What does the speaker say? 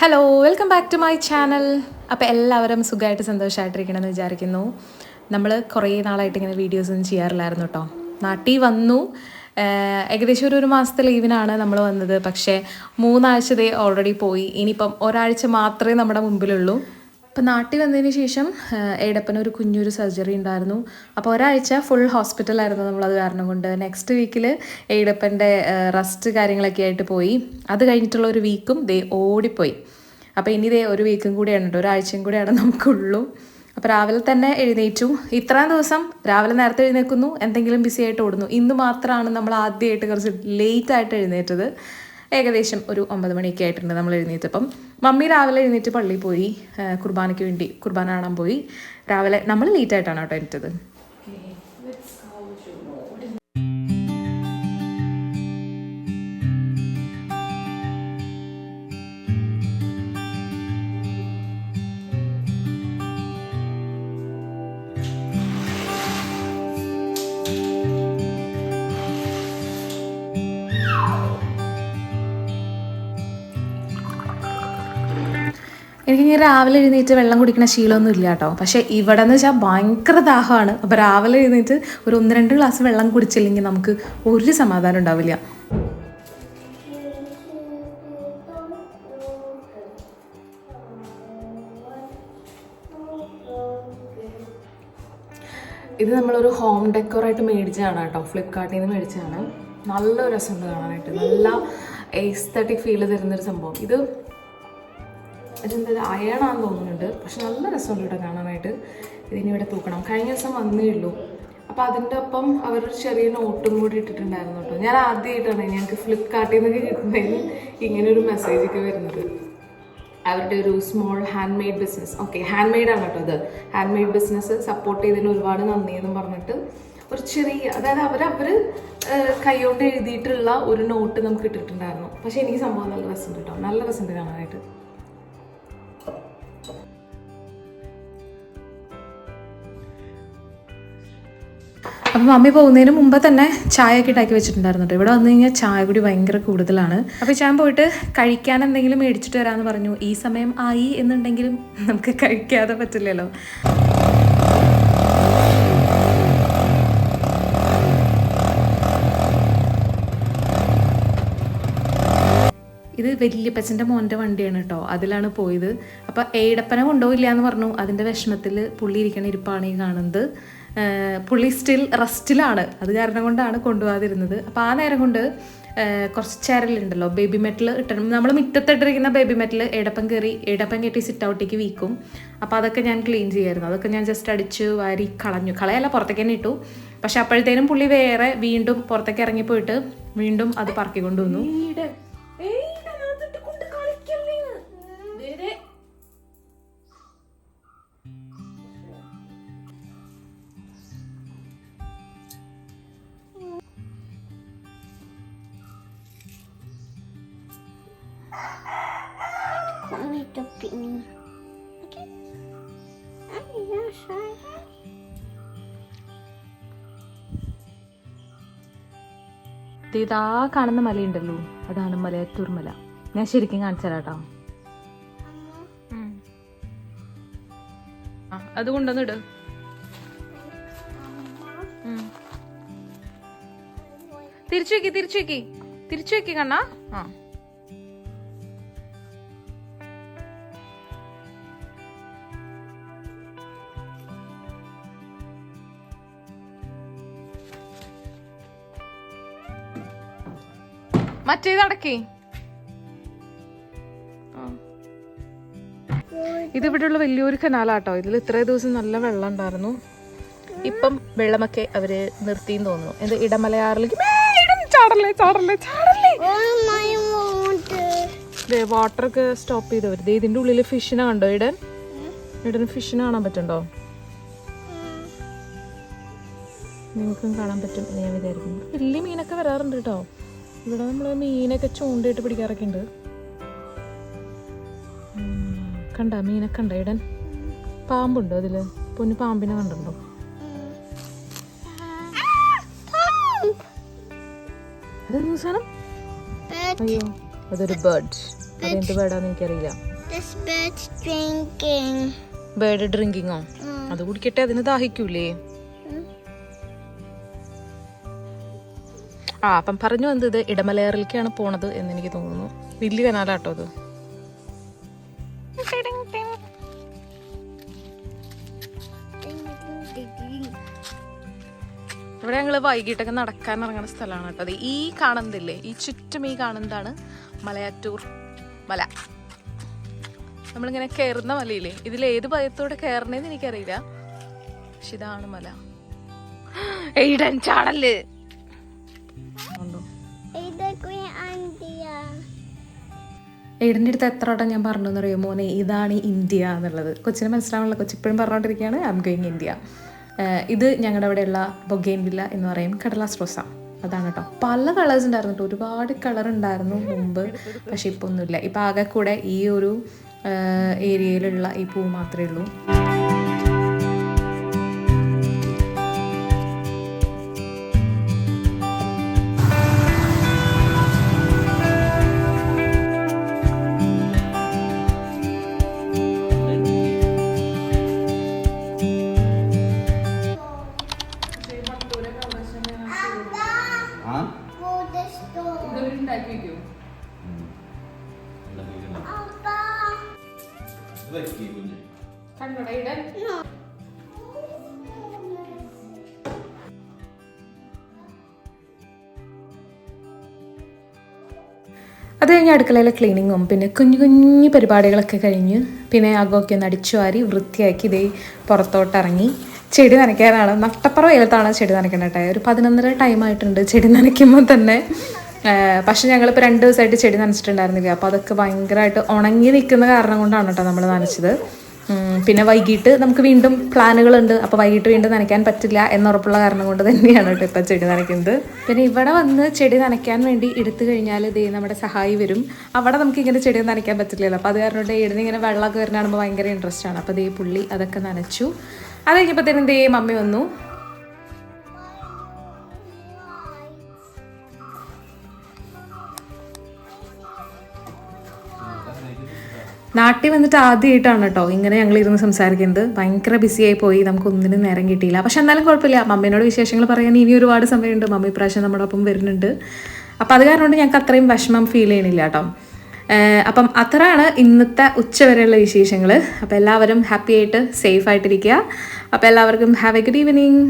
Hello welcome back to my channel അപ്പോൾ എല്ലാവരും സുഖമായിട്ട് സന്തോഷമായിട്ടിരിക്കണമെന്ന് വിചാരിക്കുന്നു. നമ്മൾ കുറേ നാളായിട്ട് ഇങ്ങനെ വീഡിയോസ് ഒന്നും ചെയ്യാറില്ലായിരുന്നു കേട്ടോ നാട്ടിൽ വന്നു. ഏകദേശം ഒരു ഒരു മാസത്തെ ലീവിനാണ് നമ്മൾ വന്നത്. പക്ഷേ മൂന്നാഴ്ചതേ ഓൾറെഡി പോയി. ഇനിയിപ്പം ഒരാഴ്ച മാത്രമേ നമ്മുടെ മുമ്പിലുള്ളൂ. അപ്പം നാട്ടിൽ വന്നതിന് ശേഷം ഏടപ്പന് ഒരു കുഞ്ഞൊരു സർജറി ഉണ്ടായിരുന്നു. അപ്പോൾ ഒരാഴ്ച ഫുൾ ഹോസ്പിറ്റലായിരുന്നു നമ്മളത് കാരണം കൊണ്ട്. നെക്സ്റ്റ് വീക്കിൽ ഏടപ്പന്റെ റെസ്റ്റ് കാര്യങ്ങളൊക്കെ ആയിട്ട് പോയി. അത് കഴിഞ്ഞിട്ടുള്ള ഒരു വീക്കും ദേ ഓടിപ്പോയി. അപ്പോൾ ഇനി ദേ ഒരു വീക്കും കൂടിയാണ് കേട്ടോ ഒരാഴ്ചയും കൂടിയാണ് നമുക്കുള്ളൂ. അപ്പോൾ രാവിലെ തന്നെ എഴുന്നേറ്റു. ഇത്രയും ദിവസം രാവിലെ നേരത്തെ എഴുന്നേൽക്കുന്നു എന്തെങ്കിലും ബിസി ആയിട്ട് ഓടുന്നു. ഇന്ന് മാത്രമാണ് നമ്മൾ ആദ്യമായിട്ട് കുറച്ച് ലേറ്റായിട്ട് എഴുന്നേറ്റത്. ഏകദേശം ഒരു ഒമ്പത് മണിയൊക്കെ ആയിട്ടുണ്ട് നമ്മൾ എഴുന്നേറ്റപ്പം. മമ്മി രാവിലെ എഴുന്നേറ്റ് പള്ളിയിൽ പോയി കുർബാനയ്ക്ക് വേണ്ടി കുർബാന കാണാൻ പോയി. രാവിലെ നമ്മൾ ലേറ്റായിട്ടാണ് കേട്ടോ എണീറ്റത്. എനിക്കിങ്ങനെ രാവിലെ എഴുന്നേറ്റ് വെള്ളം കുടിക്കുന്ന ശീലമൊന്നും ഇല്ല കേട്ടോ. പക്ഷേ ഇവിടെ എന്ന് വെച്ചാൽ ഭയങ്കര ദാഹമാണ്. അപ്പോൾ രാവിലെ എഴുന്നേറ്റ് ഒരു ഒന്ന് രണ്ട് ഗ്ലാസ് വെള്ളം കുടിച്ചില്ലെങ്കിൽ നമുക്ക് ഒരു സമാധാനം ഉണ്ടാവില്ല. ഇത് നമ്മളൊരു ഹോം ഡെക്കോറായിട്ട് മേടിച്ചതാണ് കേട്ടോ. ഫ്ലിപ്കാർട്ടിൽ നിന്ന് മേടിച്ചതാണ്. നല്ല രസമുണ്ട് കാണാനായിട്ട്. നല്ല എസ്തറ്റിക് ഫീൽ തരുന്നൊരു സംഭവം. ഇത് ഇതെന്താ അയണാന്ന് തോന്നുന്നുണ്ട്. പക്ഷെ നല്ല രസമുണ്ട് ഇവിടെ കാണാനായിട്ട്. ഇതിനി ഇവിടെ തൂക്കണം. കഴിഞ്ഞ ദിവസം വന്നേ ഉള്ളൂ. അപ്പം അതിന്റെ ഒപ്പം അവരൊരു ചെറിയ നോട്ടും കൂടി ഇട്ടിട്ടുണ്ടായിരുന്നു കേട്ടോ. ഞാൻ ആദ്യമായിട്ടാണ് ഞങ്ങൾക്ക് ഫ്ലിപ്കാർട്ടിൽ നിന്നൊക്കെ കിട്ടുന്നതിന് ഇങ്ങനെ ഒരു മെസ്സേജ് ഒക്കെ വരുന്നത്. അവരുടെ ഒരു small handmade business okay handmade ആണ് കേട്ടോ ഇത്. ഹാൻഡ് മെയ്ഡ് ബിസിനസ് സപ്പോർട്ട് ചെയ്തതിന് ഒരുപാട് നന്ദി എന്നും പറഞ്ഞിട്ട് ഒരു ചെറിയ അതായത് അവർ അവർ കൈകൊണ്ട് എഴുതിയിട്ടുള്ള ഒരു നോട്ട് നമുക്ക് ഇട്ടിട്ടുണ്ടായിരുന്നു. പക്ഷേ എനിക്ക് സംഭവം നല്ല രസമുണ്ട് കേട്ടോ. നല്ല രസമുണ്ട് കാണാനായിട്ട്. അപ്പം മമ്മി പോകുന്നതിന് മുമ്പ് തന്നെ ചായ ഒക്കെ ഉണ്ടാക്കി വെച്ചിട്ടുണ്ടായിരുന്നു ഇവിടെ വന്നു കഴിഞ്ഞാൽ ചായ കൂടി ഭയങ്കര കൂടുതലാണ്. അപ്പോൾ ഞാൻ പോയിട്ട് കഴിക്കാൻ എന്തെങ്കിലും മേടിച്ചിട്ട് വരാമെന്ന് പറഞ്ഞു. ഈ സമയം ആയി എന്നുണ്ടെങ്കിലും നമുക്ക് കഴിക്കാതെ പറ്റില്ലല്ലോ. ഇത് വല്യപ്പച്ചന്റെ മോന്റെ വണ്ടിയാണ് കേട്ടോ. അതിലാണ് പോയത്. അപ്പോൾ ഏടപ്പനെ കൊണ്ടുപോയില്ല എന്ന് പറഞ്ഞു. അതിന്റെ വിഷമത്തിൽ പുള്ളി ഇരിക്കണ ഇരിപ്പാണ് ഈ കാണുന്നത്. പുള്ളി സ്റ്റിൽ റെസ്റ്റിലാണ്. അത് കാരണം കൊണ്ടാണ് കൊണ്ടുപോകാതിരുന്നത്. അപ്പോൾ ആ നേരം കൊണ്ട് കുറച്ച് ചരലുണ്ടല്ലോ ബേബി മെറ്റൽ ഇട്ടണം നമ്മൾ മുറ്റത്തിട്ടിരിക്കുന്ന ബേബി മെറ്റൽ ഏടപ്പം കയറി ഏടപ്പം കെട്ടി സിറ്റ് ഔട്ടേക്ക് വീക്കും. അപ്പോൾ അതൊക്കെ ഞാൻ ക്ലീൻ ചെയ്യായിരുന്നു. അതൊക്കെ ഞാൻ ജസ്റ്റ് അടിച്ച് വാരി കളഞ്ഞു. കളയല്ല പുറത്തേക്ക് തന്നെ ഇട്ടു. പക്ഷെ അപ്പോഴത്തേനും പുള്ളി വേറെ വീണ്ടും പുറത്തേക്ക് ഇറങ്ങിപ്പോയിട്ട് വീണ്ടും അത് പറക്കി കൊണ്ടുവന്നു. Hit upp in. Okej. Nej, jag ഇതാ കാണുന്ന മലയുണ്ടല്ലോ. അതാണ് മലയത്തൂർ മല. ഞാൻ ശരിക്കും കാണിച്ചു തരാം കേട്ടോ അത് കൊണ്ടുവന്നിട് തിരിച്ചു വെക്കി തിരിച്ചു വെക്കി. തിരിച്ചു വെക്കി കണ്ണാ. ആ. മറ്റേത് അടക്കേ. ഇത് ഇവിടെയുള്ള വലിയൊരു കനാലാട്ടോ. ഇതിൽ ഇത്ര ദിവസം നല്ല വെള്ളം ഉണ്ടായിരുന്നു. ഇപ്പം വെള്ളമൊക്കെ അവർ നിർത്തിയെന്ന് തോന്നുന്നു. എന്ത് ഇടമലയാറിലേക്ക് ചാടല്ലേ ചാടല്ലേ ചാടല്ലേ. ഒക്കെ സ്റ്റോപ്പ് ചെയ്ത് വരുത് ഇതിന്റെ ഉള്ളിൽ ഫിഷിനെ കണ്ടോ ഇടൻ ഇടൻ ഫിഷിനെ കാണാൻ പറ്റുണ്ടോ? നിങ്ങൾക്കും കാണാൻ പറ്റും ഞാൻ വിചാരിക്കുന്നു. വലിയ മീനൊക്കെ വരാറുണ്ട് കേട്ടോ. ഇവിടെ നമ്മൾ മീനൊക്കെ ചൂണ്ടയിട്ട് പിടിക്കാറൊക്കെ ഉണ്ട്. കണ്ട മീനൊക്കെ കണ്ട ഇടൻ പാമ്പുണ്ടോ അതിൽ? പൊന്നു പാമ്പിനെ കണ്ടുണ്ടോ അതെന്ത് സാധനം. അയ്യോ അതൊരു ബേർഡ് അതെന്ത് ബേർഡാന്ന് എനിക്കറിയില്ല. ബേർഡ് ഡ്രിങ്കിങ്ങോ അത് കുടിക്കട്ടെ അതിന് ദാഹിക്കൂലേ? ആ അപ്പം പറഞ്ഞു വന്നത് ഇത് ഇടമലയാറിലേക്കാണ് പോണത് എന്ന് എനിക്ക് തോന്നുന്നു. വലിയ കനാലാട്ടോ അത്. ഇവിടെ ഞങ്ങൾ വൈകിട്ടൊക്കെ നടക്കാൻ ഇറങ്ങുന്ന സ്ഥലമാണ് കേട്ടോ. ഈ കാണുന്നില്ലേ ഈ ചുറ്റും ഈ കാണുന്നതാണ് മലയാറ്റൂർ മല. നമ്മളിങ്ങനെ കയറുന്ന മലയില്ലേ? ഇതിൽ ഏത് ഭയത്തോടെ കയറണേന്ന് എനിക്കറിയില്ല. പക്ഷെ ഇതാണ് മല. എയ്ഡൻ ചാടൽ എയ്ഡന്റെ അടുത്ത് എത്ര വട്ടം ഞാൻ പറഞ്ഞു എന്നറിയോ മോനെ ഇതാണ് ഇന്ത്യ എന്നുള്ളത്. കൊച്ചിന് മനസ്സിലാവുള്ള കൊച്ചിപ്പോഴും പറഞ്ഞുകൊണ്ടിരിക്കുകയാണ് ഐ എം ഗോയിങ് ഇന്ത്യ ഇത് ഞങ്ങളുടെ അവിടെയുള്ള ബൊഗെയിൻ വില്ല എന്ന് പറയും. കടലാസ് റോസ അതാണ് കേട്ടോ പല കളേഴ്സ് ഉണ്ടായിരുന്നു കേട്ടോ ഒരുപാട് കളർ ഉണ്ടായിരുന്നു മുമ്പ്. പക്ഷെ ഇപ്പോൾ ഒന്നുമില്ല ഇപ്പോൾ ആകെ കൂടെ ഈ ഒരു ഏരിയയിലുള്ള ഈ പൂ മാത്രമേ ഉള്ളൂ. അത് കഴിഞ്ഞ് അടുക്കളയിലെ ക്ലീനിങ്ങും പിന്നെ കുഞ്ഞു കുഞ്ഞു പരിപാടികളൊക്കെ കഴിഞ്ഞ് പിന്നെ അകമൊക്കെ ഒന്ന് അടിച്ചു വാരി വൃത്തിയാക്കി ഇതേ പുറത്തോട്ടിറങ്ങി ചെടി നനയ്ക്കാനാണ്. നട്ടപ്പറ വെയിലത്താണ് ചെടി നനയ്ക്കേണ്ടത് ഒരു പതിനൊന്നര ടൈം ആയിട്ടുണ്ട് ചെടി നനയ്ക്കുമ്പോൾ തന്നെ. പക്ഷെ ഞങ്ങളിപ്പോൾ രണ്ട് ദിവസമായിട്ട് ചെടി നനച്ചിട്ടുണ്ടായിരുന്നില്ല. അപ്പോൾ അതൊക്കെ ഭയങ്കരമായിട്ട് ഉണങ്ങി നിൽക്കുന്ന കാരണം കൊണ്ടാണ് കേട്ടോ നമ്മൾ നനച്ചത്. പിന്നെ വൈകിട്ട് നമുക്ക് വീണ്ടും പ്ലാനുകളുണ്ട്. അപ്പോൾ വൈകിട്ട് വീണ്ടും നനയ്ക്കാൻ പറ്റില്ല എന്നുറപ്പുള്ള കാരണം കൊണ്ട് തന്നെയാണ് കേട്ടോ ഇപ്പോൾ ചെടി നനയ്ക്കുന്നത്. പിന്നെ ഇവിടെ വന്ന് ചെടി നനയ്ക്കാൻ വേണ്ടി എടുത്തു കഴിഞ്ഞാൽ ദേ നമ്മുടെ സഹായി വരും. അവിടെ നമുക്ക് ഇങ്ങനെ ചെടി നനയ്ക്കാൻ പറ്റില്ലല്ലോ. അപ്പോൾ അത് കാരണം കൊണ്ട് ഇടുന്ന ഇങ്ങനെ വെള്ളമൊക്കെ വരുന്ന കാണുമ്പോൾ ഭയങ്കര ഇൻട്രസ്റ്റ് ആണ്. അപ്പോൾ ദേ പുള്ളി അതൊക്കെ നനച്ചു. അത് കഴിഞ്ഞപ്പോഴത്തേനും ദേ മമ്മി വന്നു. നാട്ടിൽ വന്നിട്ട് ആദ്യമായിട്ടാണ് കേട്ടോ ഇങ്ങനെ ഞങ്ങൾ ഇരുന്ന് സംസാരിക്കുന്നത്. ഭയങ്കര ബിസിയായി പോയി. നമുക്ക് ഒന്നിനും നേരം കിട്ടിയില്ല. പക്ഷെ എന്നാലും കുഴപ്പമില്ല. മമ്മീനോട് വിശേഷങ്ങൾ പറയാൻ ഇനി ഒരുപാട് സമയമുണ്ട്. മമ്മി പ്രാവശ്യം നമ്മുടെ ഒപ്പം വരുന്നുണ്ട്. അപ്പം അത് കാരണം കൊണ്ട് ഞങ്ങൾക്ക് അത്രയും വിഷമം ഫീൽ ചെയ്യണില്ല കേട്ടോ. അപ്പം അത്രയാണ് ഇന്നത്തെ ഉച്ചവരെയുള്ള വിശേഷങ്ങൾ. അപ്പോൾ എല്ലാവരും ഹാപ്പി ആയിട്ട് സേഫ് ആയിട്ടിരിക്കുക. അപ്പോൾ എല്ലാവർക്കും ഹാവ് എ ഗുഡ് ഈവനിങ്